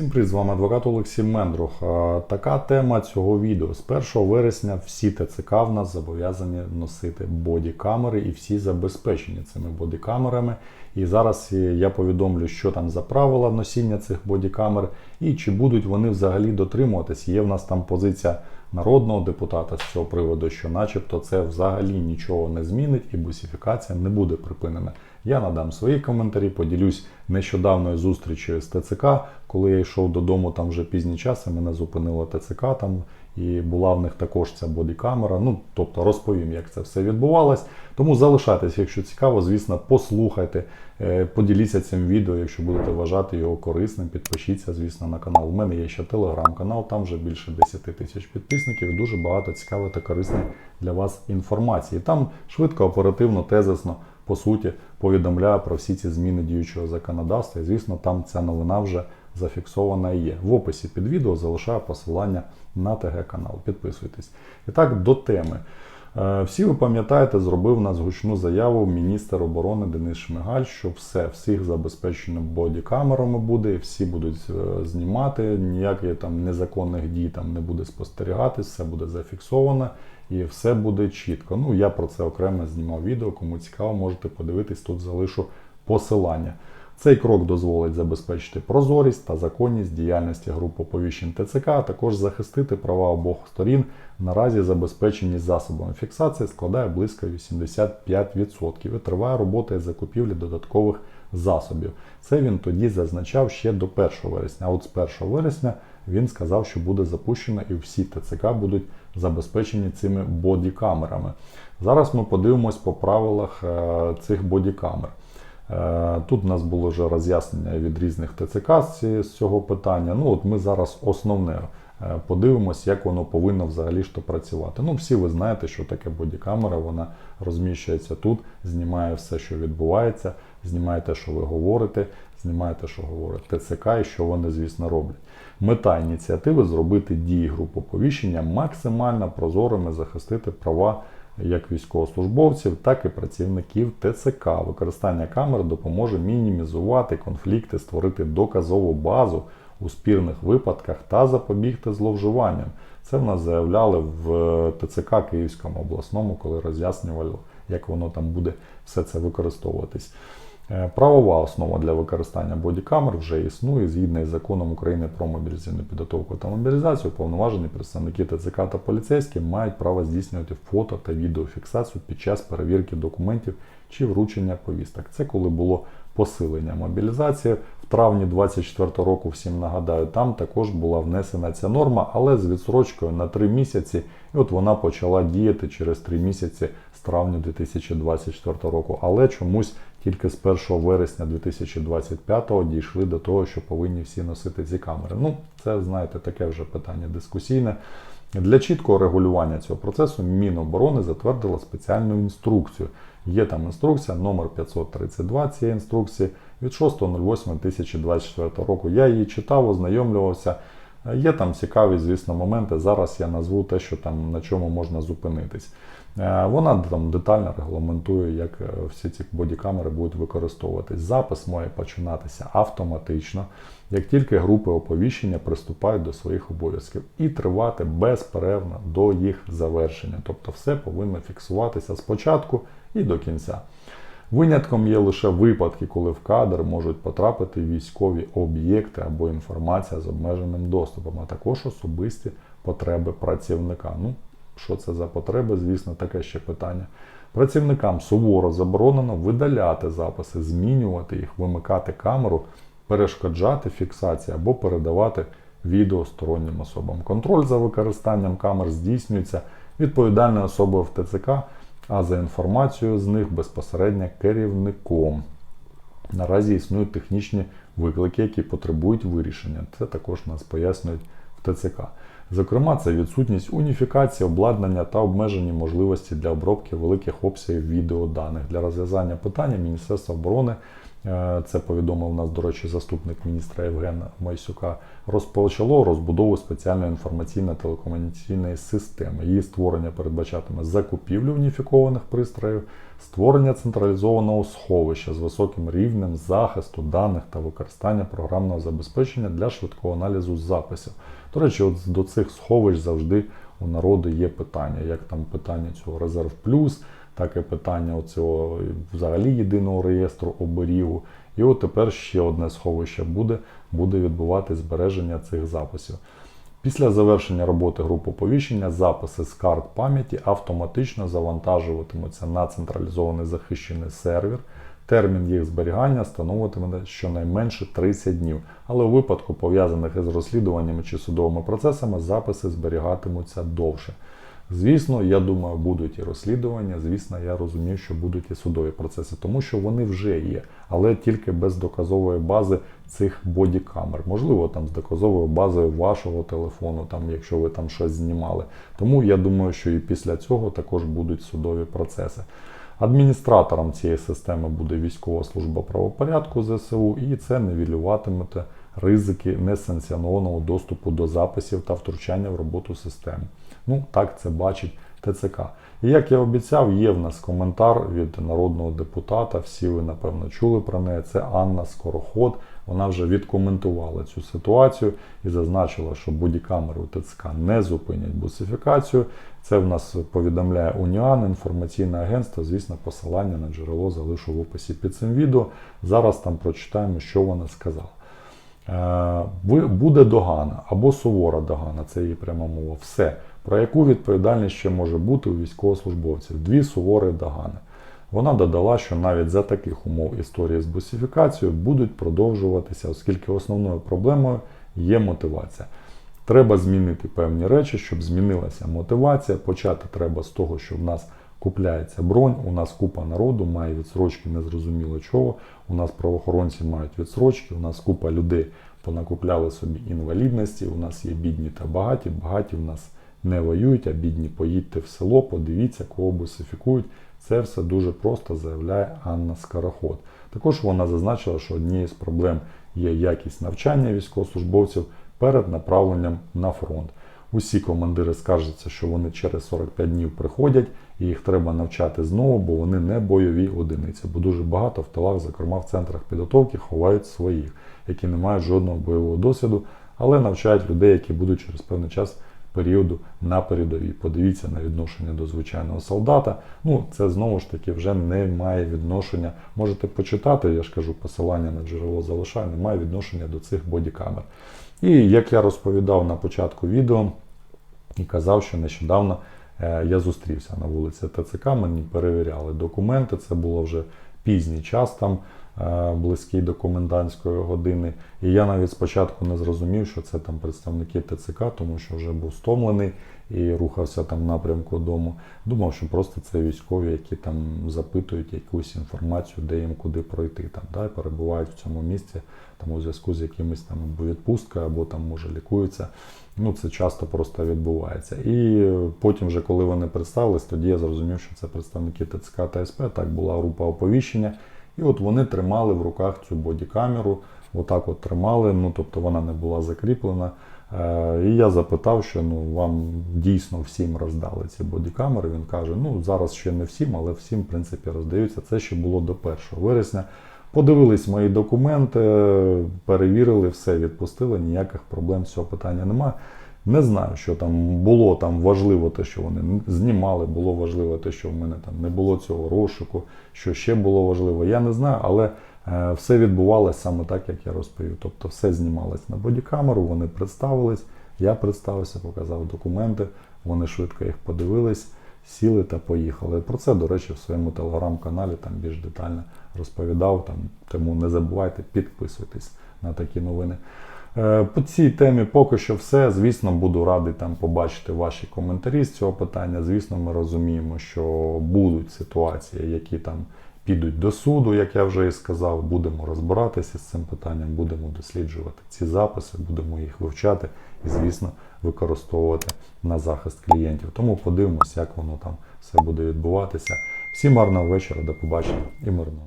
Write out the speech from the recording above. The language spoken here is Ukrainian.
Всім привіт, з вами адвокат Олексій Мендрух. Така тема цього відео. З 1 вересня всі ТЦК в нас зобов'язані носити бодікамери і всі забезпечені цими бодікамерами. І зараз е, я повідомлю, що там за правила носіння цих бодікамер і чи будуть вони взагалі дотримуватись. Є в нас там позиція народного депутата з цього приводу, що начебто це взагалі нічого не змінить і бусифікація не буде припинена. Я надам свої коментарі, поділюсь нещодавною зустрічю з ТЦК, коли я йшов додому, там вже пізні часи, мене зупинило ТЦК там. І була в них також ця бодікамера. Ну, тобто розповім, як це все відбувалось. Тому залишайтесь, якщо цікаво, звісно, послухайте, е, поділіться цим відео, якщо будете вважати його корисним, підпишіться, звісно, на канал. У мене є ще телеграм-канал, там вже більше 10 тисяч підписників дуже багато цікавої та корисної для вас інформації. Там швидко, оперативно, тезисно, по суті, повідомляю про всі ці зміни діючого законодавства. І, звісно, там ця новина вже зафіксована і є. В описі під відео залишаю посилання на ТГ канал. Підписуйтесь. І так, до теми. Е, Всі ви пам'ятаєте, зробив нас гучну заяву міністр оборони Денис Шмигаль, що все, всіх забезпечено бодікамерами буде, всі будуть е, знімати, ніяких там незаконних дій там не буде спостерігатись, все буде зафіксовано і все буде чітко. Ну, я про це окремо знімав відео. Кому цікаво, можете подивитись, тут залишу посилання. Цей крок дозволить забезпечити прозорість та законність діяльності груп оповіщень ТЦК, а також захистити права обох сторін. Наразі забезпеченість засобами фіксації складає близько 85% і триває робота із закупівлі додаткових засобів. Це він тоді зазначав ще до 1 вересня. А от з 1 вересня він сказав, що буде запущено і всі ТЦК будуть забезпечені цими бодікамерами. Зараз ми подивимось по правилах е, цих бодікамер. Е, Тут у нас було вже роз'яснення від різних ТЦК з цього питання. Ну от ми зараз основне е, подивимось, як воно повинно взагалі ж то працювати. Ну, всі ви знаєте, що таке бодікамера, вона розміщується тут, знімає все, що відбувається, знімає те, що ви говорите, знімає те, що говорить ТЦК і що вони, звісно, роблять. Мета ініціативи зробити дії груп оповіщення максимально прозорими, захистити права як військовослужбовців, так і працівників ТЦК. Використання камер допоможе мінімізувати конфлікти, створити доказову базу у спірних випадках та запобігти зловживанням. Це в нас заявляли в ТЦК Київському обласному, коли роз'яснювали, як воно там буде все це використовуватись. Е, Правова основа для використання бодікамер вже існує згідно із законом України про мобілізаційну підготовку та мобілізацію. Повноважені представники ТЦК та поліцейські мають право здійснювати фото та відеофіксацію під час перевірки документів чи вручення повісток. Це коли було посилення мобілізації. В травні 24 року, всім нагадаю, там також була внесена ця норма, але з відсрочкою на 3 місяці. І от вона почала діяти через 3 місяці з травня 2024 року. Але чомусь тільки з 1 вересня 2025-го дійшли до того, що повинні всі носити ці камери. Ну, це, знаєте, таке вже питання дискусійне. Для чіткого регулювання цього процесу Міноборони затвердила спеціальну інструкцію. Є там інструкція номер 532 цієї інструкції від 6.08.2024 року. Я її читав, ознайомлювався. Є там цікаві, звісно, моменти. Зараз я назву те, що там на чому можна зупинитись. Е, Вона там детально регламентує, як е, всі ці бодікамери будуть використовуватись. Запис має починатися автоматично, як тільки групи оповіщення приступають до своїх обов'язків, і тривати безперервно до їх завершення. Тобто все повинно фіксуватися спочатку і до кінця. Винятком є лише випадки, коли в кадр можуть потрапити військові об'єкти або інформація з обмеженим доступом, а також особисті потреби працівника. Ну, що це за потреби, звісно, таке ще питання. Працівникам суворо заборонено видаляти записи, змінювати їх, вимикати камеру, перешкоджати фіксації або передавати відео стороннім особам. Контроль за використанням камер здійснюється відповідальною особою в ТЦК, а за інформацією з них безпосередньо керівником. Наразі існують технічні виклики, які потребують вирішення. Це також нас пояснюють в ТЦК. Зокрема, це відсутність уніфікації, обладнання та обмежені можливості для обробки великих обсягів відеоданих. Для розв'язання питання Міністерства оборони це повідомив нас, до речі, заступник міністра Євгена Майсюка, розпочало розбудову спеціальної інформаційно-телекомунікаційної системи. Її створення передбачатиме закупівлю уніфікованих пристроїв, створення централізованого сховища з високим рівнем захисту даних та використання програмного забезпечення для швидкого аналізу записів. До речі, от до цих сховищ завжди у народу є питання, як там питання цього резерв плюс, так і питання цього взагалі єдиного реєстру оберігу. І от тепер ще одне сховище буде, буде відбувати збереження цих записів. Після завершення роботи групи оповіщення записи з карт пам'яті автоматично завантажуватимуться на централізований захищений сервер. Термін їх зберігання становитиме щонайменше 30 днів, але у випадку пов'язаних із розслідуваннями чи судовими процесами записи зберігатимуться довше. Звісно, я думаю, будуть і розслідування. Звісно, я розумію, що будуть і судові процеси, тому що вони вже є, але тільки без доказової бази цих бодікамер. Можливо, там з доказовою базою вашого телефону, там, якщо ви там щось знімали. Тому я думаю, що і після цього також будуть судові процеси. Адміністратором цієї системи буде військова служба правопорядку ЗСУ, і це нівелюватиме ризики несанкціонованого доступу до записів та втручання в роботу системи. Ну, так це бачить ТЦК. І як я обіцяв, є в нас коментар від народного депутата. Всі ви, напевно, чули про неї. Це Анна Скороход. Вона вже відкоментувала цю ситуацію і зазначила, що бодікамери у ТЦК не зупинять бусифікацію. Це в нас повідомляє Уніан, інформаційне агентство. Звісно, посилання на джерело залишу в описі під цим відео. Зараз там прочитаємо, що вона сказала. Е, буде догана або сувора догана, це її пряма мова. Все. Про яку відповідальність ще може бути у військовослужбовців? Дві суворі догани. Вона додала, що навіть за таких умов історії з бусифікацією будуть продовжуватися, оскільки основною проблемою є мотивація. Треба змінити певні речі, щоб змінилася мотивація. Почати треба з того, що в нас купляється бронь, у нас купа народу має відсрочки, незрозуміло чого. У нас правоохоронці мають відсрочки, у нас купа людей понакупляли собі інвалідності, у нас є бідні та багаті, багаті в нас не воюють, а бідні поїдьте в село, подивіться, кого бусифікують. Це все дуже просто заявляє Анна Скороход. Також вона зазначила, що однією з проблем є якість навчання військовослужбовців перед направленням на фронт. Усі командири скаржаться, що вони через 45 днів приходять і їх треба навчати знову, бо вони не бойові одиниці. Бо дуже багато в тилах, зокрема в центрах підготовки, ховають своїх, які не мають жодного бойового досвіду, але навчають людей, які будуть через певний час періоду на передовій. Подивіться на відношення до звичайного солдата. Ну, це знову ж таки вже не має відношення. Можете почитати, я ж кажу, посилання на джерело залишаю, не має відношення до цих бодікамер. І як я розповідав на початку відео і казав, що нещодавно е, я зустрівся на вулиці ТЦК, мені перевіряли документи, це було вже пізній час там. Е, близький до комендантської години. І я навіть спочатку не зрозумів, що це там представники ТЦК, тому що вже був стомлений і рухався там в напрямку дому. Думав, що просто це військові, які там запитують якусь інформацію, де їм куди пройти, там, да, перебувають в цьому місці там у зв'язку з якимись там або відпусткою, або там може лікуються. Ну, це часто просто відбувається. І потім, вже коли вони представились, тоді я зрозумів, що це представники ТЦК та СП. Так була група оповіщення. І от вони тримали в руках цю бодікамеру, отак от тримали, ну тобто вона не була закріплена. Е, і я запитав, що ну вам дійсно всім роздали ці бодікамери. Він каже: ну зараз ще не всім, але всім в принципі роздаються. Це ще було до 1 вересня. Подивились мої документи, перевірили, все відпустили, ніяких проблем з цього питання немає. Не знаю, що там було там важливо те, що вони знімали, було важливо те, що в мене там не було цього розшуку, що ще було важливо. Я не знаю, але е, все відбувалося саме так, як я розповів. Тобто все знімалось на бодікамеру, вони представились, я представився, показав документи, вони швидко їх подивились, сіли та поїхали. Про це, до речі, в своєму телеграм-каналі там більш детально розповідав. Там, Тому не забувайте підписуйтесь на такі новини. Е, по цій темі поки що все. Звісно, буду радий там побачити ваші коментарі з цього питання. Звісно, ми розуміємо, що будуть ситуації, які там підуть до суду, як я вже і сказав. Будемо розбиратися з цим питанням, будемо досліджувати ці записи, будемо їх вивчати і, звісно, використовувати на захист клієнтів. Тому подивимось, як воно там все буде відбуватися. Всім гарного вечора, до побачення і мирного.